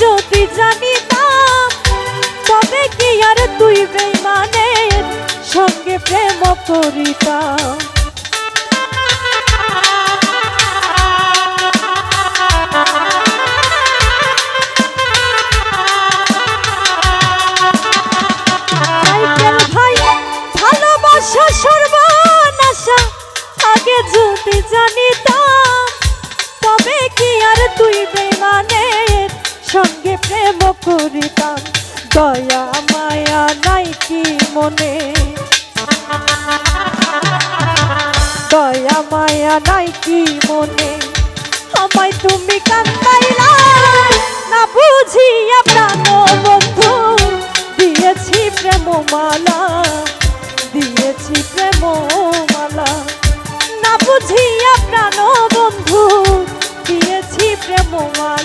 যদি জানিতাম তবে কি আর তুই বেমানের সঙ্গে প্রেম করিতাম মায়া নাই কি মনে? দয়া মায়া নাই কি মনে? আমায় তুমি কান্দাইলা, না বুঝিয়া প্রাণ বন্ধু, দিয়েছি প্রেমমালা দিয়েছি প্রেমমালা। না বুঝিয়া প্রাণ বন্ধু, দিয়েছি প্রেমমালা। দিয়েছি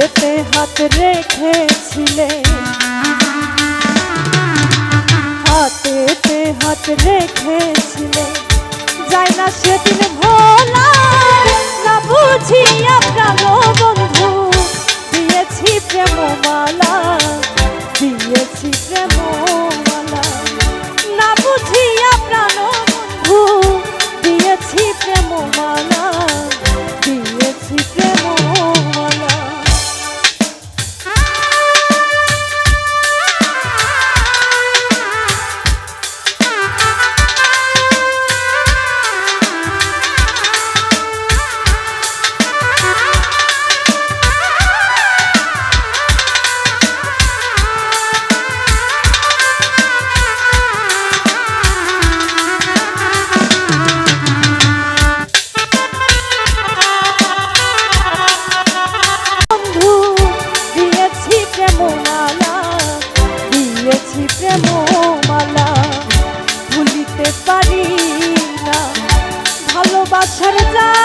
হাতেতে হাত রেখেছিলে। হাতেতে হাত রেখেছিলে। যাই না সেদিন ভোলা না বুঝিয়া প্রাণ time.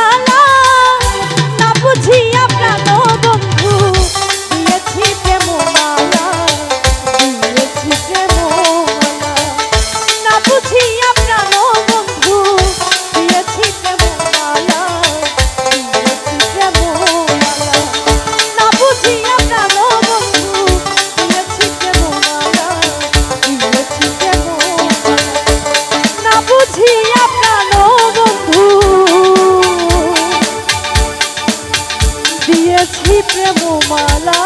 পেয়েছি প্রেম মালা